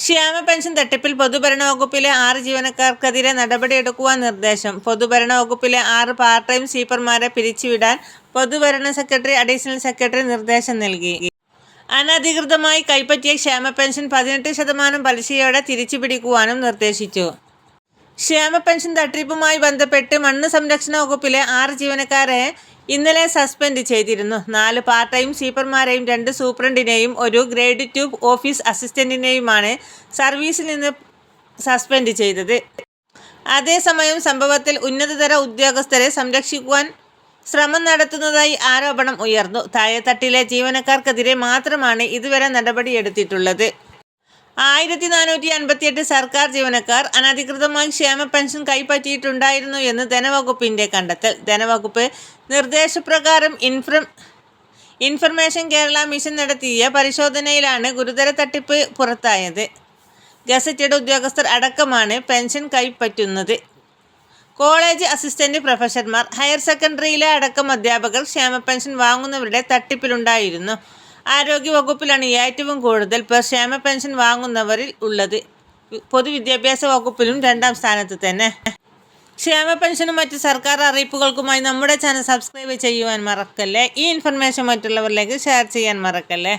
ക്ഷേമ പെൻഷൻ തട്ടിപ്പിൽ പൊതുഭരണ വകുപ്പിലെ ആറ് ജീവനക്കാർക്കെതിരെ നടപടിയെടുക്കുവാൻ നിർദ്ദേശം. പൊതുഭരണ വകുപ്പിലെ ആറ് പാർട്ട് ടൈം സ്വീപ്പർമാരെ പിരിച്ചുവിടാൻ പൊതുഭരണ സെക്രട്ടറി അഡീഷണൽ സെക്രട്ടറി നിർദ്ദേശം നൽകി. അനധികൃതമായി കൈപ്പറ്റിയ ക്ഷേമ പെൻഷൻ പതിനെട്ട് ശതമാനം പലിശയോടെ തിരിച്ചുപിടിക്കുവാനും നിർദ്ദേശിച്ചു. ക്ഷേമ പെൻഷൻ തട്ടിപ്പുമായി ബന്ധപ്പെട്ട് മണ്ണ് സംരക്ഷണ വകുപ്പിലെ ആറ് ജീവനക്കാരെ ഇന്നലെ സസ്പെൻഡ് ചെയ്തിരുന്നു. നാല് പാർട്ട് ടൈം സ്വീപ്പർമാരെയും രണ്ട് സൂപ്രണ്ടിനെയും ഒരു ഗ്രേഡ് ടു ഓഫീസ് അസിസ്റ്റന്റിനെയുമാണ് സർവീസിൽ നിന്ന് സസ്പെൻഡ് ചെയ്തത്. അതേസമയം സംഭവത്തിൽ ഉന്നതതര ഉദ്യോഗസ്ഥരെ സംരക്ഷിക്കുവാൻ ശ്രമം നടത്തുന്നതായി ആരോപണം ഉയർന്നു. താഴെത്തട്ടിലെ ജീവനക്കാർക്കെതിരെ മാത്രമാണ് ഇതുവരെ നടപടിയെടുത്തിട്ടുള്ളത്. ആയിരത്തി നാനൂറ്റി അൻപത്തിയെട്ട് സർക്കാർ ജീവനക്കാർ അനധികൃതമായി ക്ഷേമ പെൻഷൻ കൈപ്പറ്റിയിട്ടുണ്ടായിരുന്നു എന്ന് ധനവകുപ്പിന്റെ കണ്ടെത്തൽ. ധനവകുപ്പ് നിർദ്ദേശപ്രകാരം ഇൻഫ്രം ഇൻഫർമേഷൻ കേരള മിഷൻ നടത്തിയ പരിശോധനയിലാണ് ഗുരുതര തട്ടിപ്പ് പുറത്തായത്. ഗസറ്റഡ് ഉദ്യോഗസ്ഥർ അടക്കമാണ് പെൻഷൻ കൈപ്പറ്റുന്നത്. കോളേജ് അസിസ്റ്റന്റ് പ്രൊഫസർമാർ ഹയർ സെക്കൻഡറിയിലെ അടക്കം അധ്യാപകർ ക്ഷേമ പെൻഷൻ വാങ്ങുന്നവരുടെ തട്ടിപ്പിലുണ്ടായിരുന്നു. ആരോഗ്യവകുപ്പിലാണ് ഏറ്റവും കൂടുതൽ പേർ ക്ഷേമ പെൻഷൻ വാങ്ങുന്നവരിൽ ഉള്ളത്. പൊതുവിദ്യാഭ്യാസ വകുപ്പിലും രണ്ടാം സ്ഥാനത്ത് തന്നെ. ക്ഷേമ പെൻഷനും മറ്റ് സർക്കാർ അറിയിപ്പുകൾക്കുമായി നമ്മുടെ ചാനൽ സബ്സ്ക്രൈബ് ചെയ്യുവാൻ മറക്കല്ലേ? ഈ ഇൻഫർമേഷൻ മറ്റുള്ളവരിലേക്ക് ഷെയർ ചെയ്യാൻ മറക്കല്ലേ?